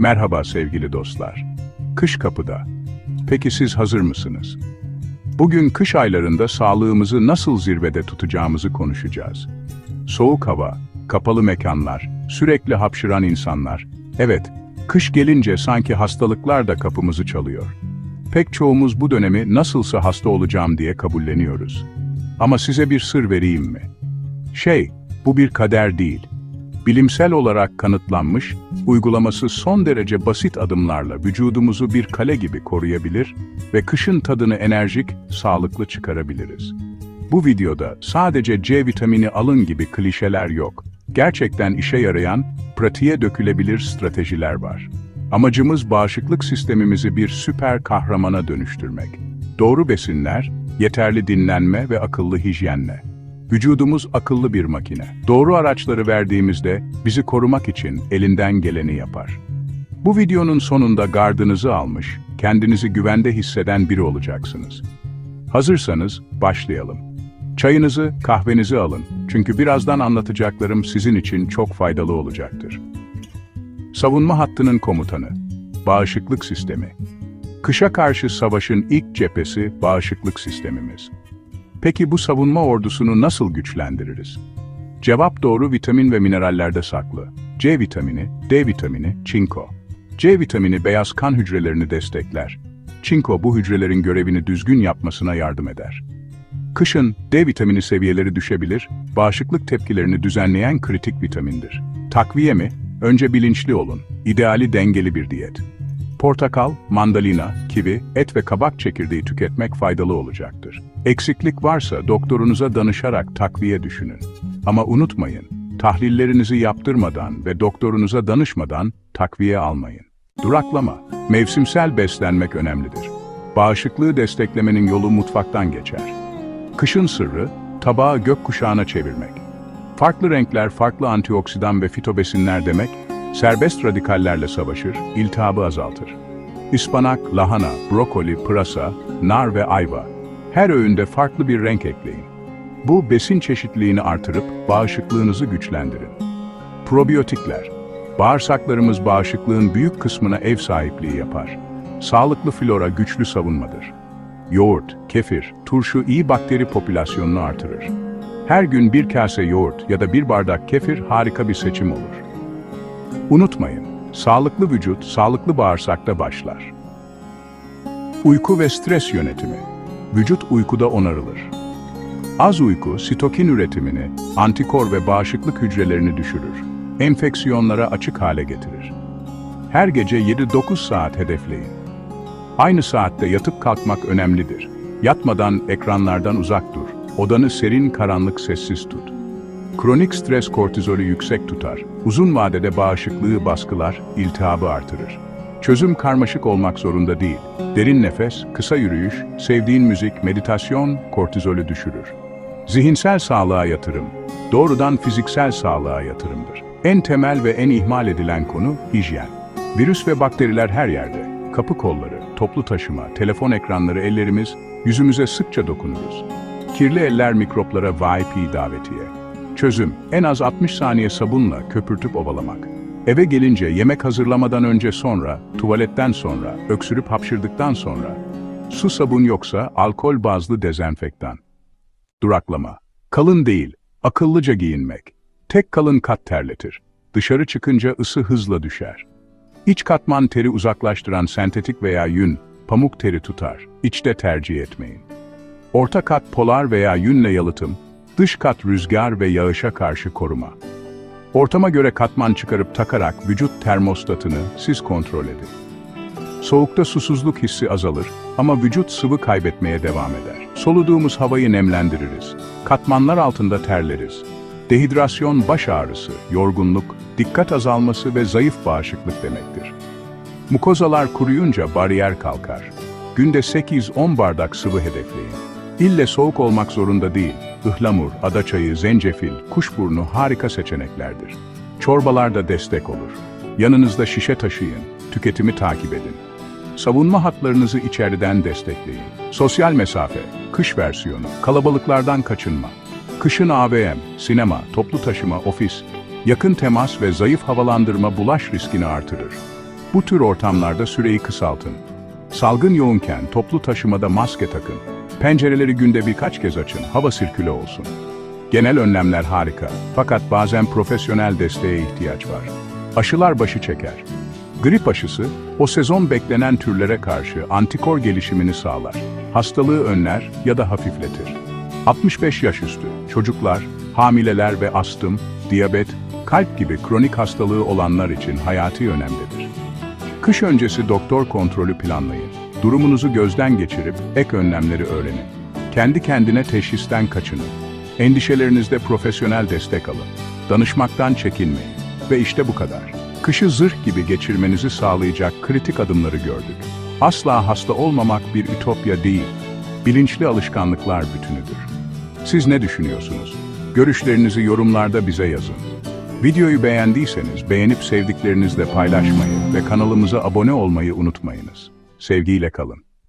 Merhaba sevgili dostlar. Kış kapıda. Peki siz hazır mısınız? Bugün kış aylarında sağlığımızı nasıl zirvede tutacağımızı konuşacağız. Soğuk hava, kapalı mekanlar, sürekli hapşıran insanlar. Evet, kış gelince sanki hastalıklar da kapımızı çalıyor. Pek çoğumuz bu dönemi nasılsa hasta olacağım diye kabulleniyoruz. Ama size bir sır vereyim mi? Şey, bu bir kader değil. Bilimsel olarak kanıtlanmış, uygulaması son derece basit adımlarla vücudumuzu bir kale gibi koruyabilir ve kışın tadını enerjik, sağlıklı çıkarabiliriz. Bu videoda sadece C vitamini alın gibi klişeler yok. Gerçekten işe yarayan, pratiğe dökülebilir stratejiler var. Amacımız bağışıklık sistemimizi bir süper kahramana dönüştürmek. Doğru besinler, yeterli dinlenme ve akıllı hijyenle. Vücudumuz akıllı bir makine. Doğru araçları verdiğimizde bizi korumak için elinden geleni yapar. Bu videonun sonunda gardınızı almış, kendinizi güvende hisseden biri olacaksınız. Hazırsanız başlayalım. Çayınızı, kahvenizi alın. Çünkü birazdan anlatacaklarım sizin için çok faydalı olacaktır. Savunma hattının komutanı. Bağışıklık sistemi. Kışa karşı savaşın ilk cephesi bağışıklık sistemimiz. Peki bu savunma ordusunu nasıl güçlendiririz? Cevap doğru vitamin ve minerallerde saklı. C vitamini, D vitamini, çinko. C vitamini beyaz kan hücrelerini destekler. Çinko bu hücrelerin görevini düzgün yapmasına yardım eder. Kışın D vitamini seviyeleri düşebilir, bağışıklık tepkilerini düzenleyen kritik vitamindir. Takviye mi? Önce bilinçli olun. İdeali dengeli bir diyet. Portakal, mandalina, kivi, et ve kabak çekirdeği tüketmek faydalı olacaktır. Eksiklik varsa doktorunuza danışarak takviye düşünün. Ama unutmayın, tahlillerinizi yaptırmadan ve doktorunuza danışmadan takviye almayın. Duraklama, mevsimsel beslenmek önemlidir. Bağışıklığı desteklemenin yolu mutfaktan geçer. Kışın sırrı, tabağı gökkuşağına çevirmek. Farklı renkler, farklı antioksidan ve fitobesinler demek, serbest radikallerle savaşır, iltihabı azaltır. Ispanak, lahana, brokoli, pırasa, nar ve ayva. Her öğünde farklı bir renk ekleyin. Bu besin çeşitliliğini artırıp bağışıklığınızı güçlendirin. Probiyotikler. Bağırsaklarımız bağışıklığın büyük kısmına ev sahipliği yapar. Sağlıklı flora güçlü savunmadır. Yoğurt, kefir, turşu iyi bakteri popülasyonunu artırır. Her gün bir kase yoğurt ya da bir bardak kefir harika bir seçim olur. Unutmayın, sağlıklı vücut, sağlıklı bağırsakta başlar. Uyku ve stres yönetimi. Vücut uykuda onarılır. Az uyku, sitokin üretimini, antikor ve bağışıklık hücrelerini düşürür. Enfeksiyonlara açık hale getirir. Her gece 7-9 saat hedefleyin. Aynı saatte yatıp kalkmak önemlidir. Yatmadan ekranlardan uzak dur. Odanı serin, karanlık, sessiz tut. Kronik stres kortizolü yüksek tutar. Uzun vadede bağışıklığı baskılar, iltihabı artırır. Çözüm karmaşık olmak zorunda değil. Derin nefes, kısa yürüyüş, sevdiğin müzik, meditasyon kortizolü düşürür. Zihinsel sağlığa yatırım, doğrudan fiziksel sağlığa yatırımdır. En temel ve en ihmal edilen konu hijyen. Virüs ve bakteriler her yerde. Kapı kolları, toplu taşıma, telefon ekranları ellerimiz, yüzümüze sıkça dokunuruz. Kirli eller mikroplara VIP davetiye. Çözüm, en az 60 saniye sabunla köpürtüp ovalamak. Eve gelince yemek hazırlamadan önce sonra, tuvaletten sonra, öksürüp hapşırdıktan sonra. Su sabun yoksa alkol bazlı dezenfektan. Duraklama. Kalın değil, akıllıca giyinmek. Tek kalın kat terletir. Dışarı çıkınca ısı hızla düşer. İç katman teri uzaklaştıran sentetik veya yün, pamuk teri tutar. İçte tercih etmeyin. Orta kat polar veya yünle yalıtım, dış kat rüzgar ve yağışa karşı koruma. Ortama göre katman çıkarıp takarak vücut termostatını siz kontrol edin. Soğukta susuzluk hissi azalır ama vücut sıvı kaybetmeye devam eder. Soluduğumuz havayı nemlendiririz. Katmanlar altında terleriz. Dehidrasyon baş ağrısı, yorgunluk, dikkat azalması ve zayıf bağışıklık demektir. Mukozalar kuruyunca bariyer kalkar. Günde 8-10 bardak sıvı hedefleyin. İlle soğuk olmak zorunda değil. Ihlamur, adaçayı, zencefil, kuşburnu harika seçeneklerdir. Çorbalar da destek olur. Yanınızda şişe taşıyın, tüketimi takip edin. Savunma hatlarınızı içeriden destekleyin. Sosyal mesafe, kış versiyonu, kalabalıklardan kaçınma. Kışın AVM, sinema, toplu taşıma, ofis, yakın temas ve zayıf havalandırma bulaş riskini artırır. Bu tür ortamlarda süreyi kısaltın. Salgın yoğunken toplu taşımada maske takın. Pencereleri günde birkaç kez açın, hava sirküle olsun. Genel önlemler harika, fakat bazen profesyonel desteğe ihtiyaç var. Aşılar başı çeker. Grip aşısı, o sezon beklenen türlere karşı antikor gelişimini sağlar. Hastalığı önler ya da hafifletir. 65 yaş üstü, çocuklar, hamileler ve astım, diyabet, kalp gibi kronik hastalığı olanlar için hayati önemlidir. Kış öncesi doktor kontrolü planlayın. Durumunuzu gözden geçirip ek önlemleri öğrenin. Kendi kendine teşhisten kaçının. Endişelerinizde profesyonel destek alın. Danışmaktan çekinmeyin. Ve işte bu kadar. Kışı zırh gibi geçirmenizi sağlayacak kritik adımları gördük. Asla hasta olmamak bir ütopya değil. Bilinçli alışkanlıklar bütünüdür. Siz ne düşünüyorsunuz? Görüşlerinizi yorumlarda bize yazın. Videoyu beğendiyseniz beğenip sevdiklerinizle paylaşmayı ve kanalımıza abone olmayı unutmayınız. Sevgiyle kalın.